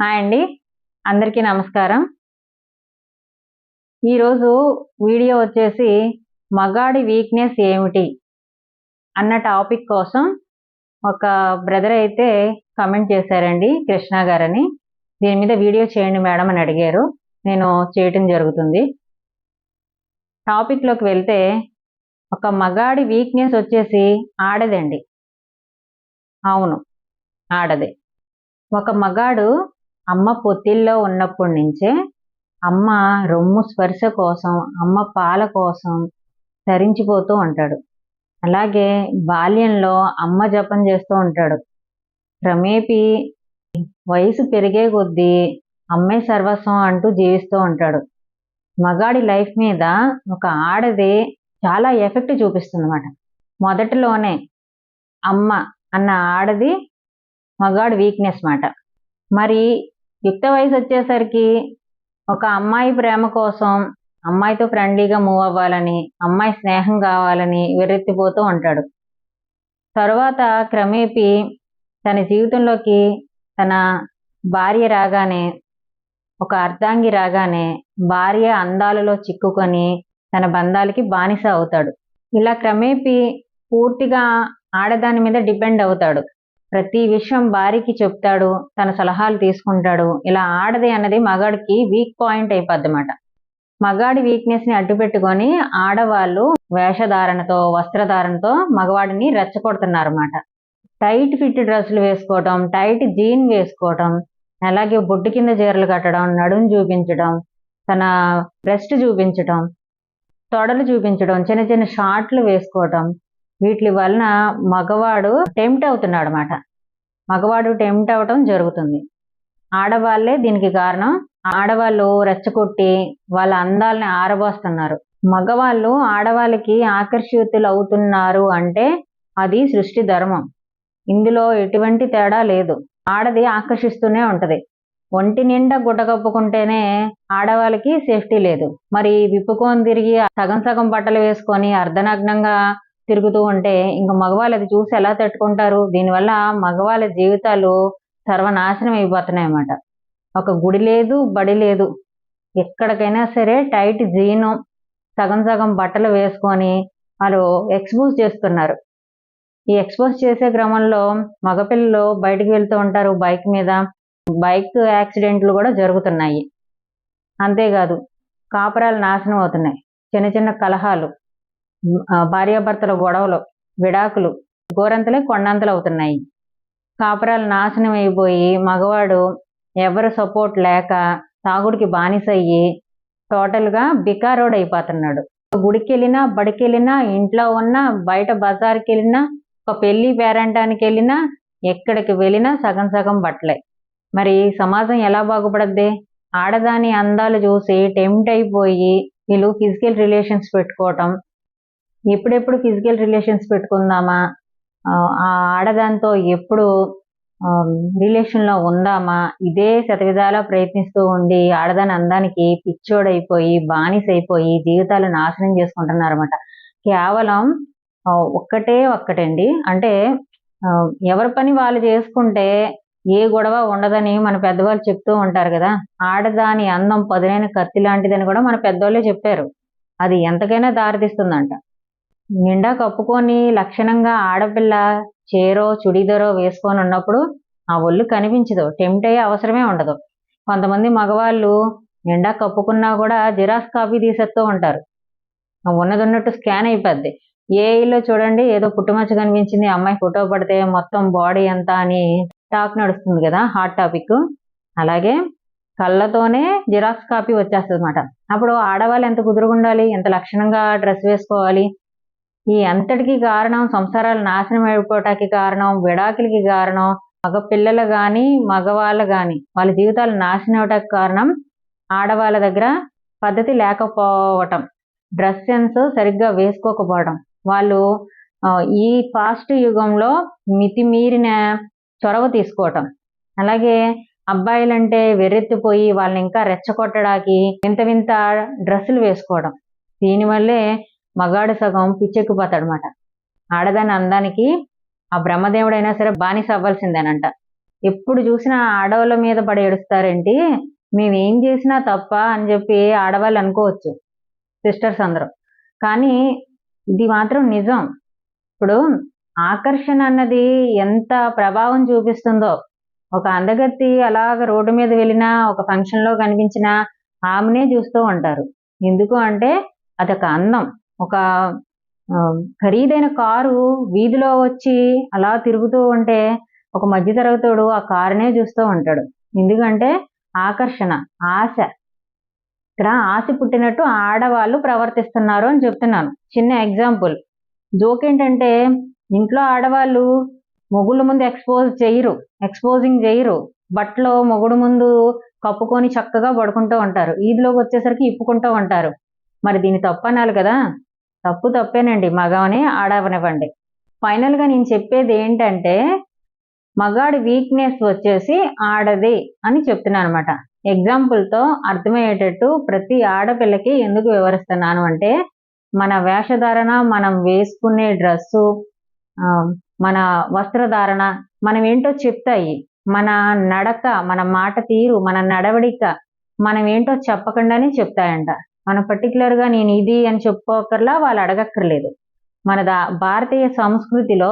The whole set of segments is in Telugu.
హాయ్ అండి. అందరికీ నమస్కారం. ఈరోజు వీడియో వచ్చేసి మగాడి వీక్నెస్ ఏమిటి అన్న టాపిక్ కోసం ఒక బ్రదర్ అయితే కమెంట్ చేశారండి కృష్ణ గారని. దీని మీద వీడియో చేయండి మేడం అని అడిగారు. నేను చేయటం జరుగుతుంది. టాపిక్లోకి వెళ్తే ఒక మగాడి వీక్నెస్ వచ్చేసి ఆడదండి. అవును ఆడదే. ఒక మగాడు అమ్మ పొత్తిల్లో ఉన్నప్పటి నుంచే అమ్మ రొమ్ము స్పర్శ కోసం అమ్మ పాల కోసం తరించిపోతూ ఉంటాడు. అలాగే బాల్యంలో అమ్మ జపం చేస్తూ ఉంటాడు. క్రమేపీ వయసు పెరిగే కొద్దీ అమ్మే సర్వస్వం అంటూ జీవిస్తూ ఉంటాడు. మగాడి లైఫ్ మీద ఒక ఆడది చాలా ఎఫెక్ట్ చూపిస్తుంది అన్నమాట మొదటిలోనే అమ్మ అన్న ఆడది మగాడు వీక్నెస్ మాట. మరి యుక్త వయసు వచ్చేసరికి ఒక అమ్మాయి ప్రేమ కోసం అమ్మాయితో ఫ్రెండ్లీగా మూవ్ అవ్వాలని అమ్మాయి స్నేహం కావాలని వెర్రెత్తిపోతూ ఉంటాడు. తరువాత క్రమేపీ తన జీవితంలోకి తన భార్య రాగానే ఒక అర్ధాంగి రాగానే భార్య అందాలలో చిక్కుకొని తన బంధాలకి బానిస అవుతాడు. ఇలా క్రమేపీ పూర్తిగా ఆడదాని మీద డిపెండ్ అవుతాడు. ప్రతి విషయం భార్యకి చెప్తాడు తన సలహాలు తీసుకుంటాడు. ఇలా ఆడది అన్నది మగాడికి వీక్ పాయింట్ అయిపోద్ది అన్నమాట మగాడి వీక్నెస్ని అడ్డుపెట్టుకొని ఆడవాళ్ళు వేషధారణతో వస్త్రధారణతో మగవాడిని రెచ్చగొడుతున్నారన్నమాట. టైట్ ఫిట్ డ్రెస్సులు వేసుకోవటం టైట్ జీన్ వేసుకోవటం అలాగే బొడ్డు కింద చీరలు కట్టడం నడుం చూపించడం తన బ్రెస్ట్ చూపించడం తొడలు చూపించడం చిన్న చిన్న షార్ట్లు వేసుకోవటం వీటి వలన మగవాడు టెంప్ట్ అవుతున్నాడు అనమాట మగవాడు టెంప్ట్ అవటం జరుగుతుంది. ఆడవాళ్ళే దీనికి కారణం. ఆడవాళ్ళు రెచ్చగొట్టి వాళ్ళ అందాలని ఆరబోస్తున్నారు. మగవాళ్ళు ఆడవాళ్ళకి ఆకర్షితులు అవుతున్నారు అంటే అది సృష్టి ధర్మం. ఇందులో ఎటువంటి తేడా లేదు. ఆడది ఆకర్షిస్తూనే ఉంటది. ఒంటి నిండా గుడ్డ కప్పుకుంటేనే ఆడవాళ్ళకి సేఫ్టీ లేదు. మరి విప్పుకొని తిరిగి సగం సగం బట్టలు వేసుకొని అర్ధనగ్నంగా తిరుగుతూ ఉంటే ఇంకా మగవాళ్ళు అది చూసి ఎలా తట్టుకుంటారు? దీనివల్ల మగవాళ్ళ జీవితాలు సర్వనాశనం అయిపోతున్నాయి అన్నమాట. ఒక గుడి లేదు బడి లేదు. ఎక్కడికైనా సరే టైట్ జీను సగం సగం బట్టలు వేసుకొని వాళ్ళు ఎక్స్పోజ్ చేస్తున్నారు. ఈ ఎక్స్పోజ్ చేసే క్రమంలో మగపిల్లలు బయటకు వెళ్తూ ఉంటారు బైక్ మీద. బైక్ యాక్సిడెంట్లు కూడా జరుగుతున్నాయి. అంతేకాదు కాపురాలు నాశనం అవుతున్నాయి. చిన్న చిన్న కలహాలు. భార్యాభర్తల గొడవలు విడాకులు గోరంతలే కొండంతలు అవుతున్నాయి కాపురాలు నాశనం అయిపోయి మగవాడు ఎవరు సపోర్ట్ లేక తాగుడికి బానిసయ్యి టోటల్గా బికారోడ్ అయిపోతున్నాడు గుడికి వెళ్ళినా బడికి వెళ్ళినా ఇంట్లో ఉన్నా బయట బజార్కి వెళ్ళినా ఒక పెళ్ళి పేరంటానికి వెళ్ళినా ఎక్కడికి వెళ్ళినా సగం సగం బట్టలే. మరి సమాజం ఎలా బాగుపడద్ది? ఆడదాని అందాలు చూసి టెంప్ట్ అయిపోయి వీళ్ళు ఫిజికల్ రిలేషన్స్ పెట్టుకోవటం ఎప్పుడెప్పుడు ఫిజికల్ రిలేషన్స్ పెట్టుకుందామా? ఆ ఆడదాంతో ఎప్పుడు రిలేషన్లో ఉందామా? ఇదే శతవిధాల ప్రయత్నిస్తూ ఉండి ఆడదాని అందానికి పిచ్చోడైపోయి బానిసైపోయి జీవితాలు నాశనం చేసుకుంటున్నారు అనమాట కేవలం ఒక్కటే ఒక్కటండి. అంటే ఎవరి పని వాళ్ళు చేసుకుంటే ఏ గొడవ ఉండదని మన పెద్దవాళ్ళు చెప్తూ ఉంటారు కదా. ఆడదాని అందం పదునైన కత్తి లాంటిదని కూడా మన పెద్దవాళ్ళే చెప్పారు. అది ఎంతకైనా దారితీస్తుందంట. నిండా కప్పుకొని లక్షణంగా ఆడపిల్ల చీరో చుడీదరో వేసుకొని ఉన్నప్పుడు ఆ ఒళ్ళు కనిపించదు. టెంప్ట్ అయ్యే అవసరమే ఉండదు. కొంతమంది మగవాళ్ళు నిండా కప్పుకున్నా కూడా జిరాక్స్ కాపీ తీసేస్తూ ఉంటారు. ఉన్నది ఉన్నట్టు స్కాన్ అయిపోద్ది. ఏ చూడండి ఏదో పుట్టుమచ్చ కనిపించింది అమ్మాయి ఫోటో పడితే మొత్తం బాడీ ఎంత అని టాక్ నడుస్తుంది కదా హాట్ టాపిక్. అలాగే కళ్ళతోనే జిరాక్స్ కాపీ వచ్చేస్తుంది అనమాట అప్పుడు ఆడవాళ్ళు ఎంత కుదురుగుండాలి ఎంత లక్షణంగా డ్రెస్ వేసుకోవాలి ఈ అంతటికి కారణం సంసారాలు నాశనం అయిపోవటానికి కారణం విడాకులకి కారణం మగ పిల్లలు కానీ మగవాళ్ళు కానీ వాళ్ళ జీవితాలు నాశనం అవటానికి కారణం ఆడవాళ్ళ దగ్గర పద్ధతి లేకపోవటం. డ్రెస్ సెన్స్ సరిగ్గా వేసుకోకపోవడం వాళ్ళు ఈ ఫాస్ట్ యుగంలో మితిమీరిన చొరవ తీసుకోవటం. అలాగే అబ్బాయిలంటే వెర్రెత్తిపోయి వాళ్ళని ఇంకా రెచ్చగొట్టడానికి వింత వింత డ్రెస్సులు వేసుకోవడం దీనివల్లే మగాడు సగం పిచ్చెక్కిపోతాడు అనమాట ఆడదాని అందానికి ఆ బ్రహ్మదేవుడైనా సరే బానిస అవ్వాల్సిందేనంట. ఎప్పుడు చూసినా ఆడవాళ్ళ మీద పడి ఏడుస్తారేంటి? మేము ఏం చేసినా తప్ప అని చెప్పి ఆడవాళ్ళు అనుకోవచ్చు సిస్టర్స్ అందరూ. కానీ ఇది మాత్రం నిజం. ఇప్పుడు ఆకర్షణ అన్నది ఎంత ప్రభావం చూపిస్తుందో. ఒక అందగత్తి అలాగ రోడ్డు మీద వెళ్ళినా ఒక ఫంక్షన్లో కనిపించినా ఆమెనే చూస్తూ ఉంటారు. ఎందుకు అంటే అదొక అందం. ఒక ఖరీదైన కారు వీధిలో వచ్చి అలా తిరుగుతూ ఉంటే ఒక మధ్యతరగతోడు ఆ కారునే చూస్తూ ఉంటాడు. ఎందుకంటే ఆకర్షణ ఆశ. ఇక్కడ ఆశ పుట్టినట్టు ఆడవాళ్ళు ప్రవర్తిస్తున్నారు అని చెప్తున్నాను. చిన్న ఎగ్జాంపుల్. జోక్ ఏంటంటే ఇంట్లో ఆడవాళ్ళు మొగుళ్ళ ముందు ఎక్స్పోజ్ చేయరు ఎక్స్పోజింగ్ చేయరు. బట్టలు మొగుడు ముందు కప్పుకొని చక్కగా పడుకుంటూ ఉంటారు. ఈదిలోకి వచ్చేసరికి ఇప్పుకుంటూ ఉంటారు. మరి దీన్ని తప్పు అనాలి కదా? తప్పు తప్పేనండి. మగవని ఆడవనివ్వండి. ఫైనల్గా నేను చెప్పేది ఏంటంటే మగాడి వీక్నెస్ వచ్చేసి ఆడది అని చెప్తున్నాను అనమాట ఎగ్జాంపుల్తో అర్థమయ్యేటట్టు ప్రతి ఆడపిల్లకి ఎందుకు వివరిస్తున్నాను అంటే మన వేషధారణ మనం వేసుకునే డ్రెస్సు మన వస్త్రధారణ మనం ఏంటో చెప్తాయి. మన నడక మన మాట తీరు మన నడవడిక మనం ఏంటో చెప్పకుండానే చెప్తాయంట. మన పర్టికులర్గా నేను ఇది అని చెప్పుకోకర్లా వాళ్ళు అడగక్కర్లేదు. మన దా భారతీయ సంస్కృతిలో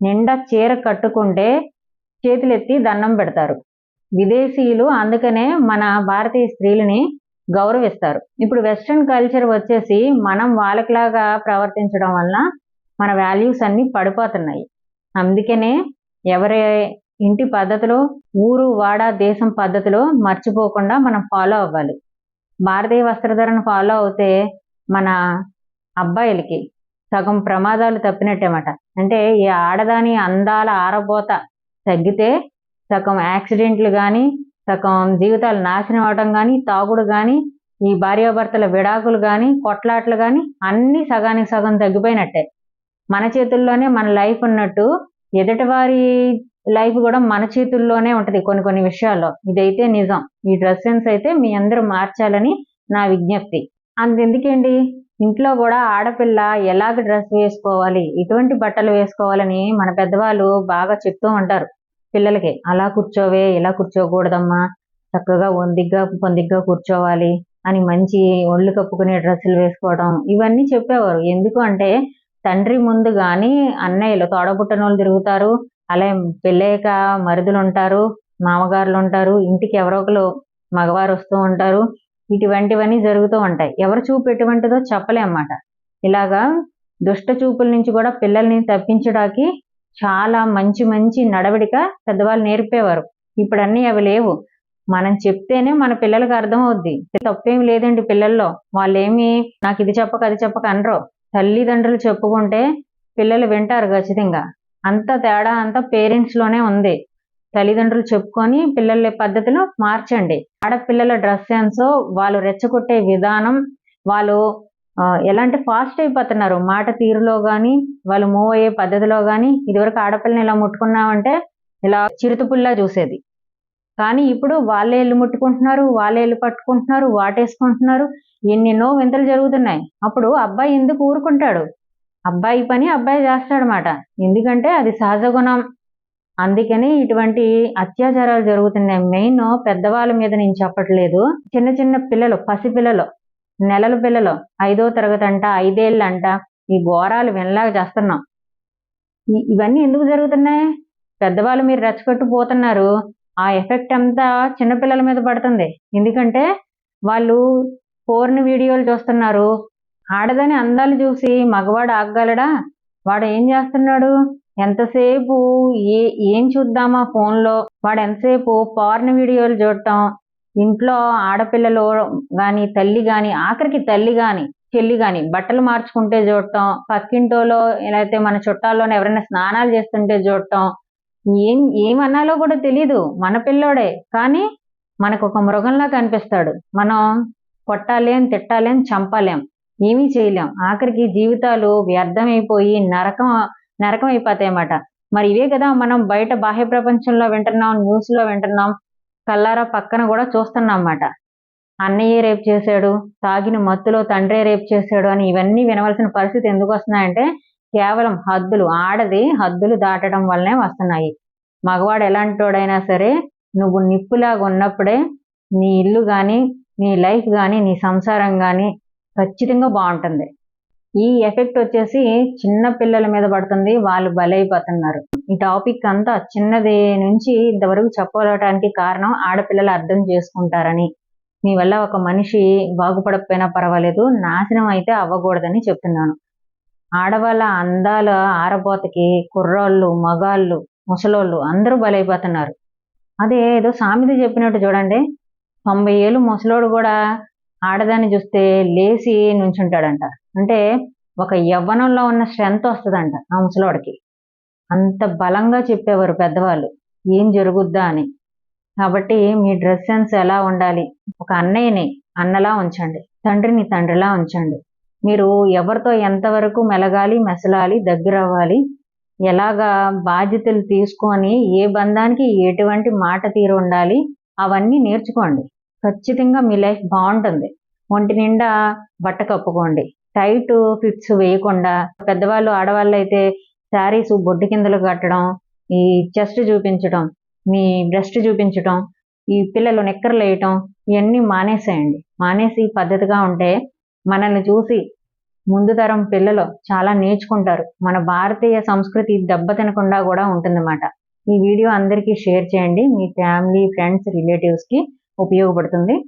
నిండా చీర కట్టుకుంటే చేతులెత్తి దండం పెడతారు. విదేశీయులు అందుకనే మన భారతీయ స్త్రీలని గౌరవిస్తారు. ఇప్పుడు వెస్ట్రన్ కల్చర్ వచ్చేసి మనం వాళ్ళకిలాగా ప్రవర్తించడం వలన మన వాల్యూస్ అన్నీ పడిపోతున్నాయి. అందుకనే ఎవరి ఇంటి పద్ధతిలో ఊరు వాడ దేశం పద్ధతిలో మర్చిపోకుండా మనం ఫాలో అవ్వాలి. భారతీయ వస్త్రధారణ ఫాలో అవుతే మన అబ్బాయిలకి సగం ప్రమాదాలు తప్పినట్టేమాట. అంటే ఈ ఆడదాని అందాల ఆరబోత తగ్గితే సగం యాక్సిడెంట్లు కానీ సగం జీవితాలు నాశనం అవడం కానీ తాగుడు కానీ ఈ భార్యాభర్తల విడాకులు కానీ కొట్లాట్లు కానీ అన్నీ సగానికి సగం తగ్గిపోయినట్టే. మన చేతుల్లోనే మన లైఫ్ ఉన్నట్టు ఎదుటివారి లైఫ్ కూడా మన చేతుల్లోనే ఉంటది కొన్ని కొన్ని విషయాల్లో. ఇదైతే నిజం. ఈ డ్రెస్ సెన్స్ అయితే మీ అందరూ మార్చాలని నా విజ్ఞప్తి. అంతెందుకేంటి? ఇంట్లో కూడా ఆడపిల్ల ఎలాగ డ్రెస్ వేసుకోవాలి? ఎటువంటి బట్టలు వేసుకోవాలని మన పెద్దవాళ్ళు బాగా చెప్తూ ఉంటారు. పిల్లలకి అలా కూర్చోవే ఇలా కూర్చోకూడదమ్మా. చక్కగా ఒందిగ్గా పొందిగ్గా కూర్చోవాలి అని మంచి ఒళ్ళు కప్పుకునే డ్రెస్సులు వేసుకోవడం ఇవన్నీ చెప్పేవారు. ఎందుకు అంటే తండ్రి ముందు కానీ అన్నయ్యలు తోడబుట్టనోళ్ళు తిరుగుతారు. అలాగే పెళ్ళయ్యాక మరుదులు ఉంటారు మామగారులు ఉంటారు ఇంటికి ఎవరో ఒకరు మగవారు వస్తూ ఉంటారు. ఇటువంటివన్నీ జరుగుతూ ఉంటాయి. ఎవరు చూపు ఎటువంటిదో చెప్పలేం ఇలాగా దుష్ట చూపుల నుంచి కూడా పిల్లల్ని తప్పించడానికి చాలా మంచి మంచి నడవడిక పెద్దవాళ్ళు నేర్పేవారు. ఇప్పుడు అన్నీ అవి లేవు. మనం చెప్తేనే మన పిల్లలకు అర్థం అవుద్ది తప్పేం లేదండి పిల్లల్లో. వాళ్ళేమి నాకు ఇది చెప్పక అది చెప్పక అనరు. తల్లిదండ్రులు చెప్పుకుంటే పిల్లలు వింటారు ఖచ్చితంగా. అంత తేడా అంతా పేరెంట్స్లోనే ఉంది. తల్లిదండ్రులు చెప్పుకొని పిల్లల పద్ధతిలో మార్చండి. ఆడపిల్లల డ్రెస్ సెన్స్ వాళ్ళు రెచ్చగొట్టే విధానం వాళ్ళు ఎలాంటి ఫాస్ట్ అయిపోతున్నారు. మాట తీరులో కానీ వాళ్ళు మూవ్ అయ్యే పద్ధతిలో కానీ ఇదివరకు ఆడపిల్లని ఇలా ముట్టుకున్నామంటే ఇలా చిరుతుపుల్లా చూసేది. కానీ ఇప్పుడు వాళ్ళే ఇల్లు ముట్టుకుంటున్నారు వాళ్ళే ఇల్లు పట్టుకుంటున్నారు వాటేసుకుంటున్నారు. ఎన్నెన్నో వింతలు జరుగుతున్నాయి. అప్పుడు అబ్బాయి ఎందుకు ఊరుకుంటాడు? అబ్బాయి పని అబ్బాయి చేస్తాడనమాట ఎందుకంటే అది సహజ గుణం. అందుకని ఇటువంటి అత్యాచారాలు జరుగుతున్నాయి. మెయిన్ పెద్దవాళ్ళ మీద నేను చెప్పట్లేదు. చిన్న చిన్న పిల్లలు పసి పిల్లలు నెలల పిల్లలు ఐదో తరగతి అంట ఐదేళ్ళు అంట ఈ ఘోరాలు వినలాగా చేస్తున్నాం. ఇవన్నీ ఎందుకు జరుగుతున్నాయి? పెద్దవాళ్ళు మీరు రెచ్చగొట్టు పోతున్నారు. ఆ ఎఫెక్ట్ అంతా చిన్నపిల్లల మీద పడుతుంది. ఎందుకంటే వాళ్ళు పోర్న్ వీడియోలు చూస్తున్నారు. ఆడదని అందాలు చూసి మగవాడు ఆగగలడా? వాడు ఏం చేస్తున్నాడు? ఎంతసేపు ఏ ఏం చూద్దామా ఫోన్లో? వాడు ఎంతసేపు పార్న్ వీడియోలు చూడటం? ఇంట్లో ఆడపిల్లలు గాని తల్లి గాని ఆఖరికి తల్లి గాని చెల్లి గాని బట్టలు మార్చుకుంటే చూడటం? పక్కింటోలో లేకపోతే అయితే మన చుట్టాల్లోనే ఎవరైనా స్నానాలు చేస్తుంటే చూడటం? ఏం ఏమన్నాలో కూడా తెలీదు. మన పిల్లోడే. కానీ మనకు ఒక మృగంలా కనిపిస్తాడు. మనం కొట్టాలేం తిట్టాలేం చంపాలేం. ఏమీ చేయలేం. ఆఖరికి జీవితాలు వ్యర్థమైపోయి నరకం నరకం అయిపోతాయన్నమాట మరి ఇవే కదా మనం బయట బాహ్య ప్రపంచంలో వింటున్నాం న్యూస్లో వింటున్నాం కల్లారా పక్కన కూడా చూస్తున్నాం అన్నమాట అన్నయ్యే రేపు చేశాడు తాగిన మత్తులో తండ్రే రేపు చేశాడు అని ఇవన్నీ వినవలసిన పరిస్థితి ఎందుకు వస్తున్నాయంటే కేవలం హద్దులు ఆడది హద్దులు దాటడం వల్లనే వస్తున్నాయి. మగవాడు ఎలాంటివాడైనా సరే నువ్వు నిప్పులాగా ఉన్నప్పుడే నీ ఇల్లు కానీ నీ లైఫ్ కానీ నీ సంసారం కానీ ఖచ్చితంగా బాగుంటుంది. ఈ ఎఫెక్ట్ వచ్చేసి చిన్న పిల్లల మీద పడుతుంది వాళ్ళు బలైపోతున్నారు. ఈ టాపిక్ అంతా చిన్నది నుంచి ఇంతవరకు చెప్పడానికి కారణం ఆడపిల్లలు అర్థం చేసుకుంటారని. మీ వల్ల ఒక మనిషి బాగుపడకపోయినా పర్వాలేదు నాశనం అయితే అవ్వకూడదని చెప్తున్నాను. ఆడవాళ్ళ అందాల ఆరబోతకి కుర్రాళ్ళు మగాళ్ళు ముసలోళ్ళు అందరూ బలైపోతున్నారు. అదే ఏదో సామెత చెప్పినట్టు చూడండి తొంభై ఏళ్ళు ముసలోడు కూడా ఆడదాన్ని చూస్తే లేచి నుంచుంటాడంట. అంటే ఒక యవ్వనంలో ఉన్న స్ట్రెంత్ వస్తుందంట ఆ ముసలోడికి. అంత బలంగా చెప్పేవారు పెద్దవాళ్ళు. ఏం జరుగుద్దా అని. కాబట్టి మీ డ్రెస్ సెన్స్ ఎలా ఉండాలి? ఒక అన్నయ్యని అన్నలా ఉంచండి. తండ్రిని తండ్రిలా ఉంచండి. మీరు ఎవరితో ఎంతవరకు మెలగాలి మెసలాలి దగ్గర అవ్వాలి ఎలాగా బాధ్యతలు తీసుకొని ఏ బంధానికి ఎటువంటి మాట తీరు ఉండాలి అవన్నీ నేర్చుకోండి. ఖచ్చితంగా మీ లైఫ్ బాగుంటుంది. ఒంటి నిండా బట్ట కప్పుకోండి. టైట్ ఫిట్స్ వేయకుండా పెద్దవాళ్ళు ఆడవాళ్ళు అయితే శారీస్ బొడ్డు కిందలు కట్టడం ఈ చెస్ట్ చూపించడం మీ బ్రెస్ట్ చూపించడం ఈ పిల్లలు నిక్కర్లు వేయటం ఇవన్నీ మానేసేయండి. మానేసి పద్ధతిగా ఉంటే మనల్ని చూసి ముందు తరం పిల్లలు చాలా నేర్చుకుంటారు. మన భారతీయ సంస్కృతి దెబ్బతినకుండా కూడా ఉంటుందన్నమాట. ఈ వీడియో అందరికీ షేర్ చేయండి. మీ ఫ్యామిలీ ఫ్రెండ్స్ రిలేటివ్స్కి ఉపయోగపడుతుంది.